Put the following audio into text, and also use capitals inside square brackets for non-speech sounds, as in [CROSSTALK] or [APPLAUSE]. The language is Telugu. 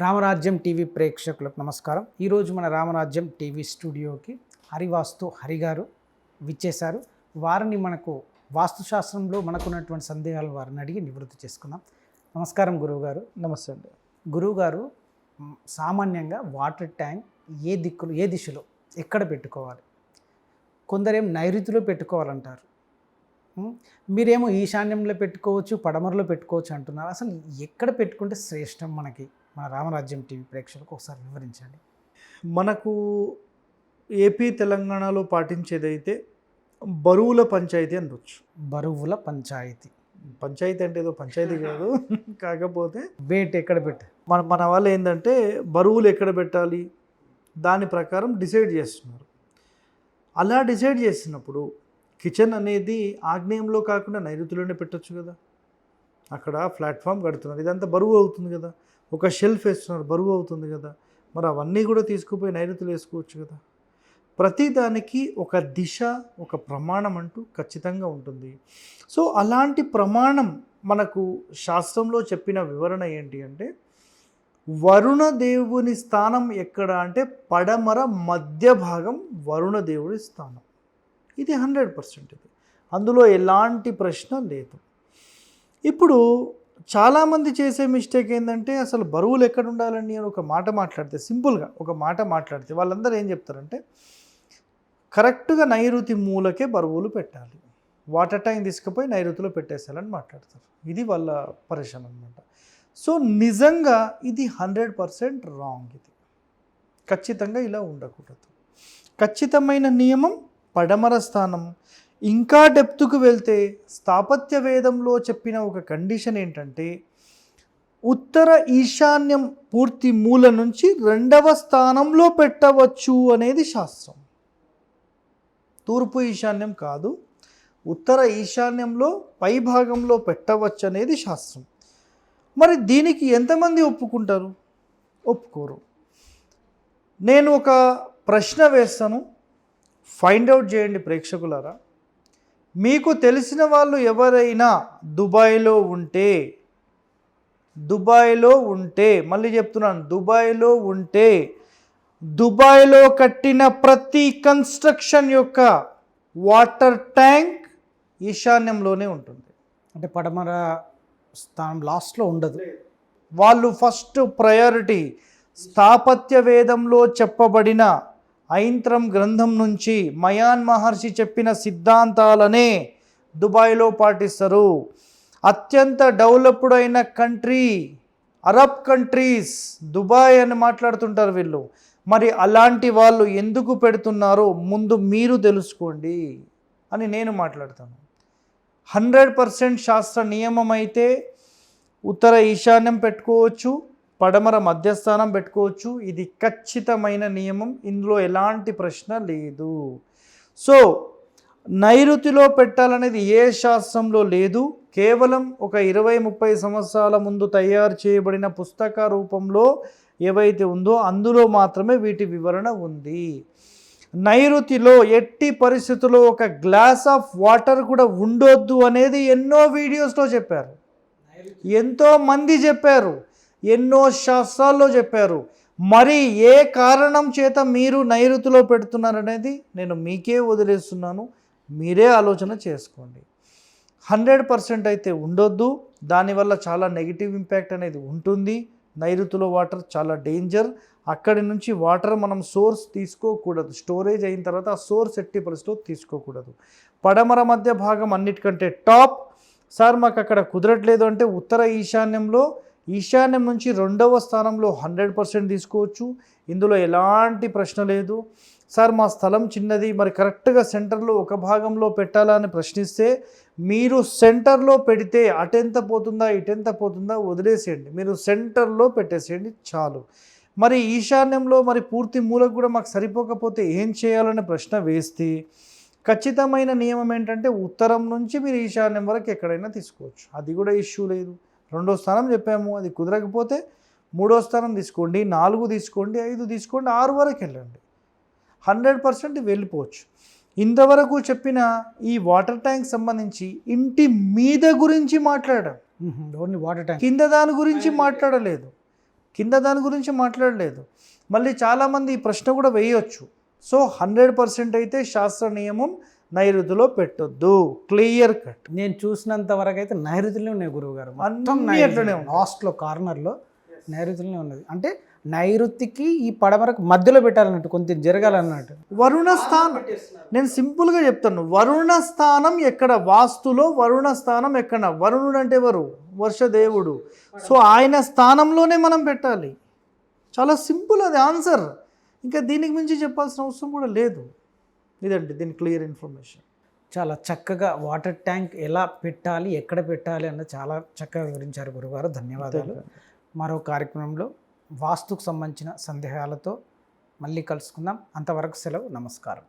రామరాజ్యం టీవీ ప్రేక్షకులకు నమస్కారం. ఈరోజు మన రామరాజ్యం టీవీ స్టూడియోకి హరివాస్తు హరి గారు విచ్చేశారు. వారిని మనకు వాస్తుశాస్త్రంలో మనకున్నటువంటి సందేహాలు వారిని అడిగి నివృత్తి చేసుకుందాం. నమస్కారం గురువుగారు. నమస్తే అండి. గురువుగారు సామాన్యంగా వాటర్ ట్యాంక్ ఏ దిక్కులు ఏ దిశలో ఎక్కడ పెట్టుకోవాలి? కొందరేం నైరుతిలో పెట్టుకోవాలంటారు. మీరేమో ఈశాన్యంలో పెట్టుకోవచ్చు పడమరలో పెట్టుకోవచ్చు అంటున్నారు. అసలు ఎక్కడ పెట్టుకుంటే శ్రేష్టం మనకి? మన రామరాజ్యం టీవీ ప్రేక్షకులకు ఒకసారి వివరించండి. మనకు ఏపీ తెలంగాణలో పాటించేదైతే బరువుల పంచాయతీ అనొచ్చు. బరువుల పంచాయతీ. పంచాయతీ అంటే ఏదో పంచాయతీ కాదు. [LAUGHS] కాకపోతే వేట్ ఎక్కడ పెట్ట? మన మన వాళ్ళు ఏంటంటే బరువులు ఎక్కడ పెట్టాలి? దాని ప్రకారం డిసైడ్ చేస్తున్నారు. అలా డిసైడ్ చేసినప్పుడు కిచెన్ అనేది ఆగ్నేయంలో కాకుండా నైరుతిలోనే పెట్టొచ్చు కదా. అక్కడ ప్లాట్ఫామ్ కడుతున్నారు. ఇదంతా బరువు అవుతుంది కదా. ఒక షెల్ఫ్ వేస్తున్నారు బరువు అవుతుంది కదా. మరి అవన్నీ కూడా తీసుకుపోయి నైరుతులు వేసుకోవచ్చు కదా. ప్రతి దానికి ఒక దిశ ఒక ప్రమాణం అంటూ ఖచ్చితంగా ఉంటుంది. సో అలాంటి ప్రమాణం మనకు శాస్త్రంలో చెప్పిన వివరణ ఏంటి అంటే వరుణ దేవుని స్థానం ఎక్కడ అంటే పడమర మధ్య భాగం వరుణ దేవుడి స్థానం. ఇది హండ్రెడ్ పర్సెంట్ ఇది. అందులో ఎలాంటి ప్రశ్న లేదు. ఇప్పుడు చాలామంది చేసే మిస్టేక్ ఏంటంటే అసలు బరువులు ఎక్కడ ఉండాలండి అని ఒక మాట మాట్లాడితే సింపుల్గా ఒక మాట మాట్లాడితే వాళ్ళందరూ ఏం చెప్తారంటే కరెక్ట్గా నైరుతి మూలకే బరువులు పెట్టాలి. వాటర్ ట్యాంక్ తీసుకుపోయి నైరుతిలో పెట్టేసాలని మాట్లాడతారు. ఇది వాళ్ళ పరిశ్రమ అనమాట సో నిజంగా ఇది హండ్రెడ్ పర్సెంట్ రాంగ్ ఇది. ఖచ్చితంగా ఇలా ఉండకూడదు. ఖచ్చితమైన నియమం పడమర స్థానం ఇంకా డెప్త్కు వెళ్తే స్థాపత్య వేదంలో చెప్పిన ఒక కండిషన్ ఏంటంటే ఉత్తర ఈశాన్యం పూర్తి మూల నుంచి రెండవ స్థానంలో పెట్టవచ్చు అనేది శాస్త్రం. తూర్పు ఈశాన్యం కాదు ఉత్తర ఈశాన్యంలో పై భాగంలో పెట్టవచ్చు అనేది శాస్త్రం. మరి దీనికి ఎంతమంది ఒప్పుకుంటారు? ఒప్పుకోరు. నేను ఒక ప్రశ్న వేస్తాను. ఫైండ్ అవుట్ చేయండి ప్రేక్షకులారా. మీకు తెలిసిన వాళ్ళు ఎవరైనా దుబాయ్లో ఉంటే దుబాయ్లో ఉంటే మళ్ళీ చెప్తున్నాను దుబాయ్లో ఉంటే దుబాయ్లో కట్టిన ప్రతి కన్స్ట్రక్షన్ యొక్క వాటర్ ట్యాంక్ ఈశాన్యంలోనే ఉంటుంది. అంటే పడమర స్థానం లాస్ట్లో ఉండదు. వాళ్ళు ఫస్ట్ ప్రయారిటీ స్థాపత్య వేదంలో చెప్పబడిన ఐంత్రం గ్రంథం నుంచి మయాన్ మహర్షి చెప్పిన సిద్ధాంతాలనే దుబాయ్లో పాటిస్తారు. అత్యంత డెవలప్డ్ అయిన కంట్రీ అరబ్ కంట్రీస్ దుబాయ్ అని మాట్లాడుతుంటారు వీళ్ళు. మరి అలాంటి వాళ్ళు ఎందుకు పెడుతున్నారో ముందు మీరు తెలుసుకోండి అని నేను మాట్లాడతాను. హండ్రెడ్ పర్సెంట్ శాస్త్ర నియమం అయితే ఉత్తర ఈశాన్యం పెట్టుకోవచ్చు. పడమర మధ్యస్థానం పెట్టుకోవచ్చు. ఇది ఖచ్చితమైన నియమం. ఇందులో ఎలాంటి ప్రశ్న లేదు. సో నైరుతిలో పెట్టాలనేది ఏ శాస్త్రంలో లేదు. కేవలం ఒక ఇరవై ముప్పై సంవత్సరాల ముందు తయారు చేయబడిన పుస్తక రూపంలో ఏవైతే ఉందో అందులో మాత్రమే వీటి వివరణ ఉంది. నైరుతిలో ఎట్టి పరిస్థితుల్లో ఒక గ్లాస్ ఆఫ్ వాటర్ కూడా ఉండొద్దు అనేది ఎన్నో వీడియోస్లో చెప్పారు. ఎంతో మంది చెప్పారు. ఎన్నో శాస్త్రాల్లో చెప్పారు. మరి ఏ కారణం చేత మీరు నైరుతిలో పెడుతున్నారనేది నేను మీకే వదిలేస్తున్నాను. మీరే ఆలోచన చేసుకోండి. హండ్రెడ్ పర్సెంట్ అయితే ఉండొద్దు. దానివల్ల చాలా నెగిటివ్ ఇంపాక్ట్ అనేది ఉంటుంది. నైరుతిలో వాటర్ చాలా డేంజర్. అక్కడి నుంచి వాటర్ మనం సోర్స్ తీసుకోకూడదు. స్టోరేజ్ అయిన తర్వాత ఆ సోర్స్ ఎట్టి పరిస్థితిలో తీసుకోకూడదు. పడమర మధ్య భాగం అన్నిటికంటే టాప్. సార్ మాకు అక్కడ కుదరట్లేదు అంటే ఉత్తర ఈశాన్యంలో ఈశాన్యం నుంచి రెండవ స్థానంలో హండ్రెడ్ పర్సెంట్ తీసుకోవచ్చు. ఇందులో ఎలాంటి ప్రశ్న లేదు. సార్ మా స్థలం చిన్నది. మరి కరెక్ట్గా సెంటర్లో ఒక భాగంలో పెట్టాలా అని ప్రశ్నిస్తే మీరు సెంటర్లో పెడితే అటెంత పోతుందా ఇటెంత పోతుందా వదిలేసేయండి. మీరు సెంటర్లో పెట్టేసేయండి చాలు. మరి ఈశాన్యంలో మరి పూర్తి మూలకు కూడా మాకు సరిపోకపోతే ఏం చేయాలనే ప్రశ్న వేస్తే ఖచ్చితమైన నియమం ఏంటంటే ఉత్తరం నుంచి మీరు ఈశాన్యం వరకు ఎక్కడైనా తీసుకోవచ్చు. అది కూడా ఇష్యూ లేదు. రెండో స్థానం చెప్పాము అది కుదరకపోతే మూడో స్థానం తీసుకోండి నాలుగు తీసుకోండి ఐదు తీసుకోండి ఆరు వరకు వెళ్ళండి. హండ్రెడ్ పర్సెంట్ వెళ్ళిపోవచ్చు. ఇంతవరకు చెప్పిన ఈ వాటర్ ట్యాంక్ సంబంధించి ఇంటి మీద గురించి మాట్లాడాం. Only water tank. కింద దాని గురించి మాట్లాడలేదు. కింద దాని గురించి మాట్లాడలేదు. మళ్ళీ చాలామంది ఈ ప్రశ్న కూడా వేయొచ్చు. సో హండ్రెడ్ పర్సెంట్ అయితే శాస్త్ర నియమం నైరుతిలో పెట్టొద్దు. Clear cut. నేను చూసినంత వరకు అయితే నైరుతిలో ఉన్నాయి గురువు గారు అన్నీ అట్లనే ఉన్నాయి. లాస్ట్లో కార్నర్లో నైరుతిలో ఉన్నది. అంటే నైరుతికి ఈ పడమరకు మధ్యలో పెట్టాలన్నట్టు కొంచెం జరగాలన్నట్టు. వరుణ స్థానం. నేను సింపుల్గా చెప్తాను. వరుణ స్థానం ఎక్కడ? వాస్తులో వరుణ స్థానం ఎక్కడ వరుణుడు అంటే ఎవరు? వర్షదేవుడు. సో ఆయన స్థానంలోనే మనం పెట్టాలి. చాలా సింపుల్ అది ఆన్సర్. ఇంకా దీనికి మించి చెప్పాల్సిన అవసరం కూడా లేదు. ఇదండి దీని క్లియర్ ఇన్ఫర్మేషన్. చాలా చక్కగా వాటర్ ట్యాంక్ ఎలా పెట్టాలి ఎక్కడ పెట్టాలి అన్నది చాలా చక్కగా వివరించారు గురుగారు. ధన్యవాదాలు. మరో కార్యక్రమంలో వాస్తుకు సంబంధించిన సందేహాలతో మళ్ళీ కలుసుకుందాం. అంతవరకు సెలవు. నమస్కారం.